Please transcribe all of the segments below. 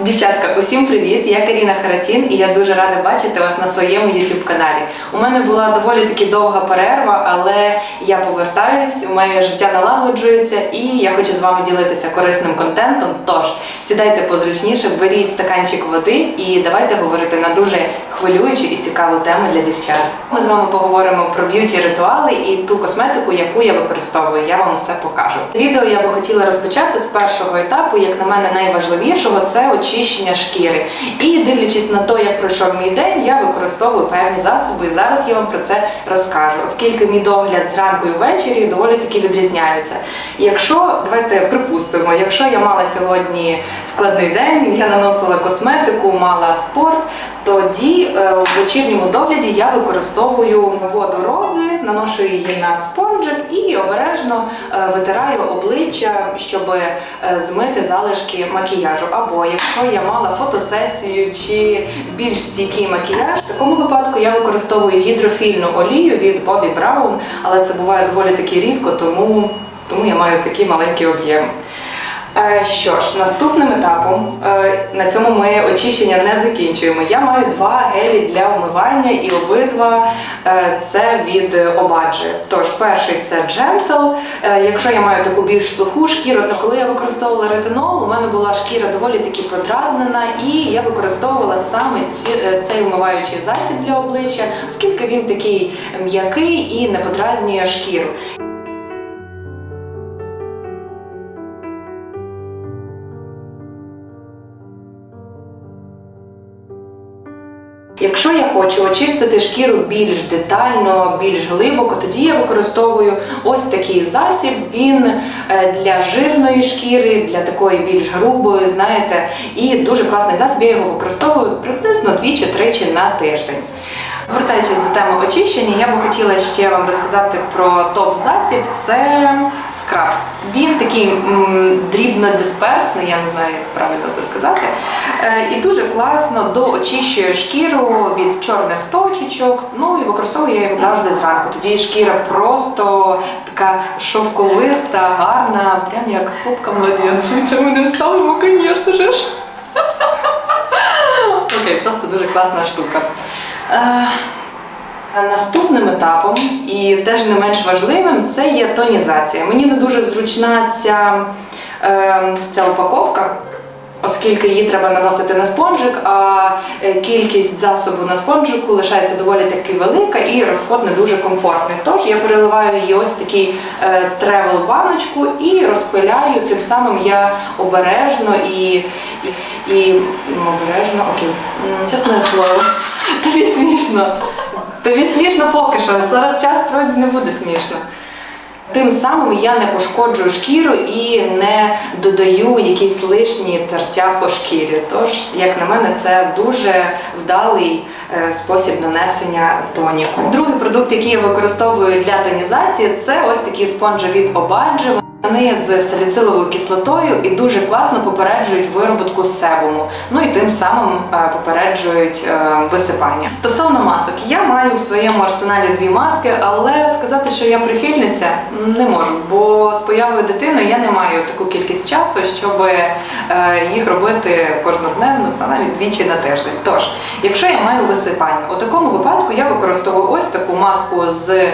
Дівчатка, усім привіт! Я Каріна Харатін і я дуже рада бачити вас на своєму YouTube каналі. У мене була доволі таки довга перерва, але я повертаюсь, моє життя налагоджується і я хочу з вами ділитися корисним контентом. Тож сідайте позручніше, беріть стаканчик води і давайте говорити на дуже хвилюючу і цікаву тему для дівчат. Ми з вами поговоримо про б'юті ритуали і ту косметику, яку я використовую. Я вам все покажу. Відео я би хотіла розпочати з першого етапу, як на мене, найважливішого це очищення шкіри. І дивлячись на те, як пройшов мій день, я використовую певні засоби. І зараз я вам про це розкажу, оскільки мій догляд зранку і ввечері доволі таки відрізняються. Якщо давайте припустимо, якщо я мала сьогодні складний день, я наносила косметику, мала спорт, тоді в вечірньому догляді я використовую воду рози, наношу її на спонжик і обережно е, витираю обличчя, щоб е, змити залишки макіяжу. Або якщо я мала фотосесію чи більш стійкий макіяж, в такому випадку я використовую гідрофільну олію від Bobbi Brown, але це буває доволі таки рідко, тому, тому я маю такий маленький об'єм. Е, Що ж, наступним етапом е, на цьому ми очищення не закінчуємо. Я маю два гелі для вмивання, і обидва е, це від Obagi. Тож, перший це. Е, Якщо я маю таку більш суху шкіру, то коли я використовувала ретинол, у мене була шкіра доволі таки подразнена, і я використовувала саме цей вмиваючий засіб для обличчя, оскільки він такий м'який і не подразнює шкіру. Якщо я хочу очистити шкіру більш детально, більш глибоко, тоді я використовую ось такий засіб. Він е, для жирної шкіри, для такої більш грубої, знаєте, і дуже класний засіб. Я його використовую приблизно двічі-тричі на тиждень. Вертаючись до теми очищення, я би хотіла ще вам розказати про топ-засіб. Це скраб. Він такий м, дрібнодисперсний, я не знаю, як правильно це сказати. Е, і дуже класно доочищує шкіру від чорних точечок. Ну і використовую я його завжди зранку. Тоді шкіра просто така шовковиста, гарна, прям як попка младенця. Це ми не вставимо, звісно ж. Окей, просто дуже класна штука. Е, Наступним етапом, і теж не менш важливим, це є тонізація. Мені не дуже зручна ця, е, ця упаковка, оскільки її треба наносити на спонжик, а е, кількість засобу на спонжику лишається доволі таки велика і розход не дуже комфортний. Тож я переливаю її ось такий е, тревел баночку і розпиляю. Тим самим я обережно і, і, і обережно, окей, чесне слово. Тобі смішно. Тобі смішно поки що. Зараз час пройде, не буде смішно. Тим самим я не пошкоджую шкіру і не додаю якісь лишні тертя по шкірі. Тож, як на мене, це дуже вдалий е, спосіб нанесення тоніку. Другий продукт, який я використовую для тонізації, це ось такі спонжі від Obagi. Вони з саліциловою кислотою і дуже класно попереджують вироботку себуму. Ну і тим самим е, попереджують е, висипання. Стосовно масок, я маю в своєму арсеналі дві маски, але сказати, що я прихильниця, не можу, бо з появою дитини я не маю таку кількість часу, щоб е, їх робити кожнодневно та навіть двічі на тиждень. Тож, якщо я маю висипання, у такому випадку я використовую ось таку маску з.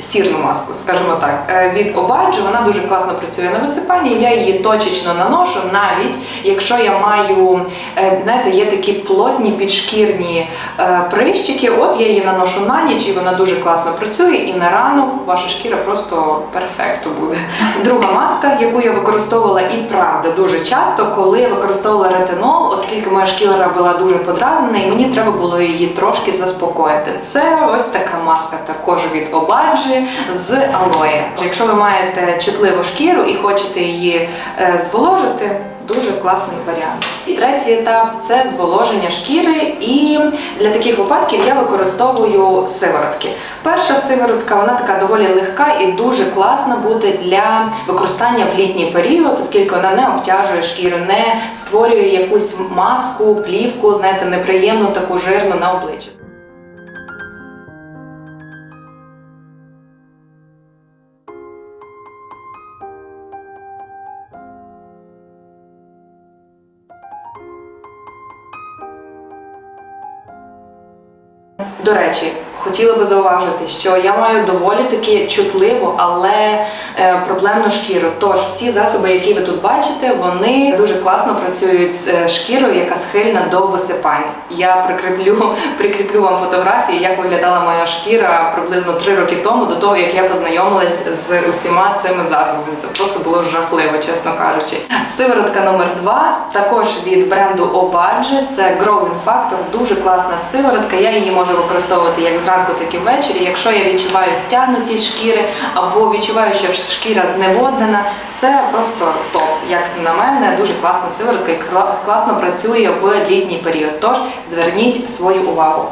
Сірну маску, скажімо так, е, від Obagi, вона дуже класно працює на висипанні. Я її точечно наношу, навіть якщо я маю, е, знаєте, є такі плотні підшкірні е, прищики. От я її наношу на ніч, і вона дуже класно працює. І на ранок ваша шкіра просто перфекто буде. Друга маска, яку я використовувала і правда дуже часто, коли використовувала ретинол, оскільки моя шкіра була дуже подразнена, і мені треба було її трошки заспокоїти. Це ось така маска також від Obagi з алоє. Якщо ви маєте чутливу шкіру і хочете її е, зволожити, дуже класний варіант. І третій етап це зволоження шкіри. І для таких випадків я використовую сиворотки. Перша сиворотка вона така доволі легка і дуже класна буде для використання в літній період, оскільки вона не обтяжує шкіру, не створює якусь маску, плівку, знаєте, неприємну таку жирну на обличчі. До речі, хотіла би зауважити, що я маю доволі таки чутливу, але е, проблемну шкіру. Тож всі засоби, які ви тут бачите, вони дуже класно працюють з е, шкірою, яка схильна до висипання. Я прикріплю, прикріплю вам фотографії, як виглядала моя шкіра приблизно три роки тому, до того як я познайомилась з усіма цими засобами. Це просто було жахливо, чесно кажучи. Сиворотка номер два, також від бренду Obadge, це Growing Factor, дуже класна сиворотка. Я її можу використовувати як зранку, так і ввечері. Якщо я відчуваю стягнутість шкіри або відчуваю, що шкіра зневоднена, це просто топ. Як на мене, дуже класна сиворотка і класно працює в літній період. Тож зверніть свою увагу.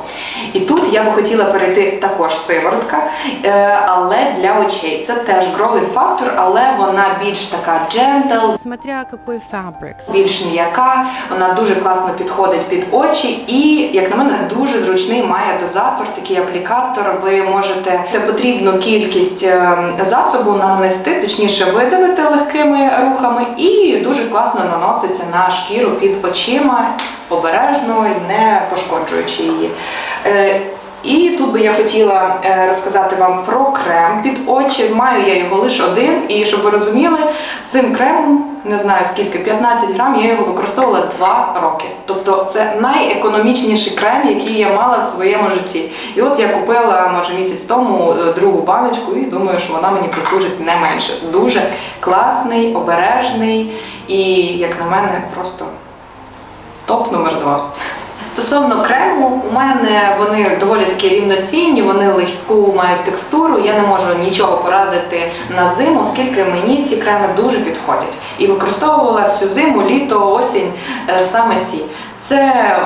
І тут я би хотіла перейти також сиворотка, е, але для очей. Це теж Growing Factor, але вона більш така gentle, Смотря какой фабрик. більш м'яка, вона дуже класно підходить під очі і, як на мене, дуже зручний має дозатор, такий аплікатор. Ви можете потрібну кількість е, засобу нанести, точніше видавити легкими рухами, і дуже класно наноситься на шкіру під очима, обережно, не пошкоджуючи її. І тут би я хотіла е, розказати вам про крем під очі. Маю я його лише один, і щоб ви розуміли, цим кремом не знаю скільки, 15 грам, я його використовувала 2 роки. Тобто це найекономічніший крем, який я мала в своєму житті. І от я купила, може, місяць тому е, другу баночку і думаю, що вона мені прослужить не менше. Дуже класний, обережний і, як на мене, просто топ номер два. Стосовно крему, у мене вони доволі такі рівноцінні, вони легку мають текстуру. Я не можу нічого порадити на зиму, оскільки мені ці креми дуже підходять. І використовувала всю зиму, літо, осінь е, саме ці. Це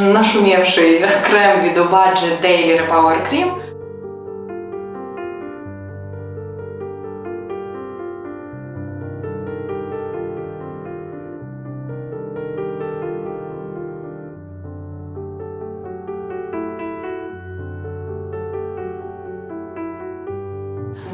нашумівший крем від Obadge Daily Repower Cream.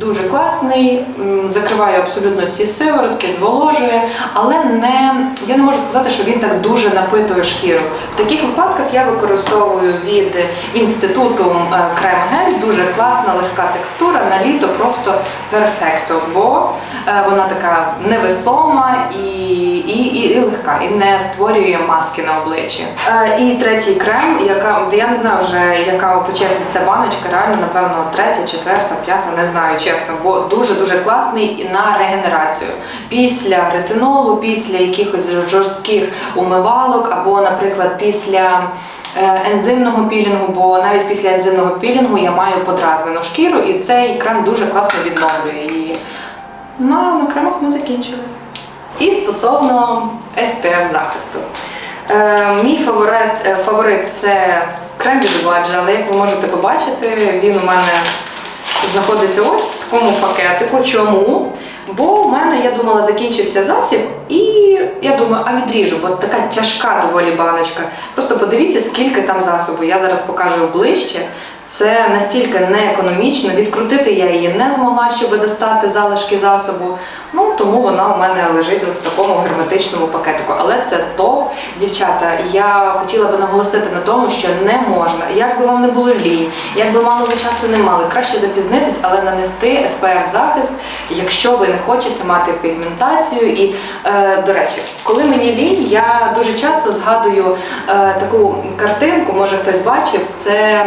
Дуже класний, закриває абсолютно всі сиворотки, зволожує, але не я не можу сказати, що він так дуже напитує шкіру. В таких випадках я використовую від інституту е, крем-гель, дуже класна, легка текстура, на літо просто перфекто, бо е, вона така невесома і, і, і, і легка, і не створює маски на обличчі. Е, І третій крем, яка я не знаю вже, яка по черзі ця баночка, реально, напевно, третя, четверта, п'ята, не знаю чесно, бо дуже-дуже класний на регенерацію. Після ретинолу, після якихось жорстких умивалок, або, наприклад, після. е, Ензимного пілінгу, бо навіть після ензимного пілінгу я маю подразнену шкіру, і цей крем дуже класно відновлює її. Ну, а на кремах ми закінчили. І стосовно SPF захисту. Е, мій фаворит, е, фаворит це крем від Obadge, але як ви можете побачити, він у мене знаходиться ось такому пакетику. Чому? Бо у мене, я думала, закінчився засіб, і я думаю, а відріжу, бо така тяжка доволі баночка. Просто подивіться, скільки там засобу. Я зараз покажу ближче. Це настільки неекономічно. Відкрутити я її не змогла, щоб достати залишки засобу. Ну тому вона у мене лежить от в такому герметичному пакетику. Але це топ, дівчата. Я хотіла би наголосити на тому, що не можна, як би вам не було лінь, як би мало ви часу не мали, краще запізнитись, але нанести SPF захист, якщо ви не хочете мати пігментацію. І е, до речі, коли мені лінь, я дуже часто згадую е, таку картинку, може хтось бачив, це.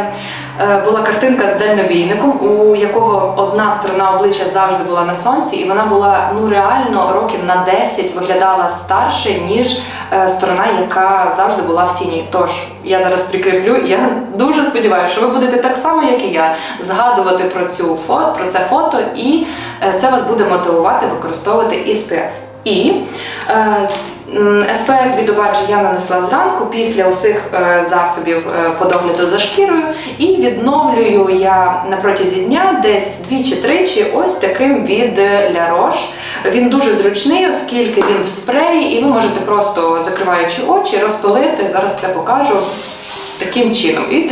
Е, Була картинка з дальнобійником, у якого одна сторона обличчя завжди була на сонці, і вона була ну реально років на 10 виглядала старше, ніж е, сторона, яка завжди була в тіні. Тож я зараз прикріплю. Я дуже сподіваюся, що ви будете так само, як і я, згадувати про цю фото, про це фото, і е, це вас буде мотивувати використовувати SPF. І е, SPF від я нанесла зранку після усіх е, засобів е, по догляду за шкірою, і відновлюю я на протязі дня десь двічі-тричі ось таким від е, La Він дуже зручний, оскільки він в спреї, і ви можете просто закриваючи очі, розпилити. Зараз це покажу таким чином. І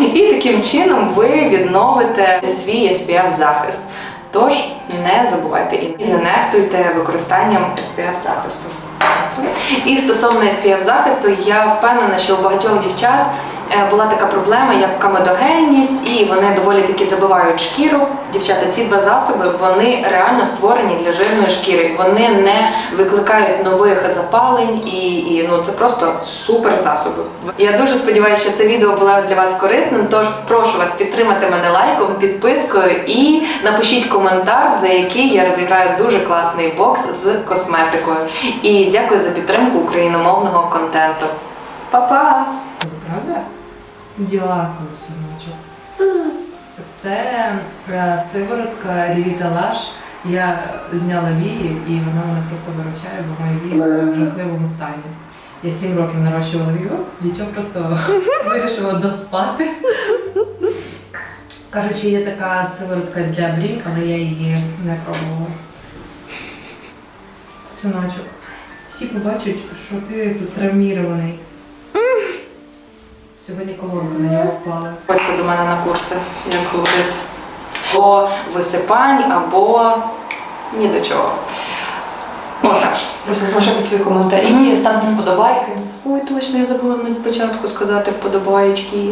і таким чином ви відновите свій SPF захист. Тож не забувайте і не нехтуйте використанням SPF захисту. І стосовно SPF захисту, я впевнена, що у багатьох дівчат е, була така проблема, як камедогенність, і вони доволі таки забивають шкіру. Дівчата, ці два засоби вони реально створені для жирної шкіри. Вони не викликають нових запалень, і, і ну це просто супер засоби. Я дуже сподіваюся, що це відео було для вас корисним. Тож прошу вас підтримати мене лайком, підпискою і напишіть коментар, за який я розіграю дуже класний бокс з косметикою. І дякую за підтримку україномовного контенту. Па-па! Правда? Дякую, синочок. Це е, сиворотка Рівіта Лаш. Я зняла вії і вона мене просто виручає, бо мої вії були в жахливому стані. Я сім років нарощувала вію, дітьок просто вирішила доспати. Кажуть, що є така сиворотка для брів, але я її не пробувала. Синочок, всі побачать, що ти тут травмірований. Сьогодні колонка на нього впала. Ходьте до мене на курси, як говорити. Або висипань, або ні до чого. Отак. Просто залишайте свої коментарі, ставте вподобайки. Ой, точно, я забула на початку сказати вподобаєчки.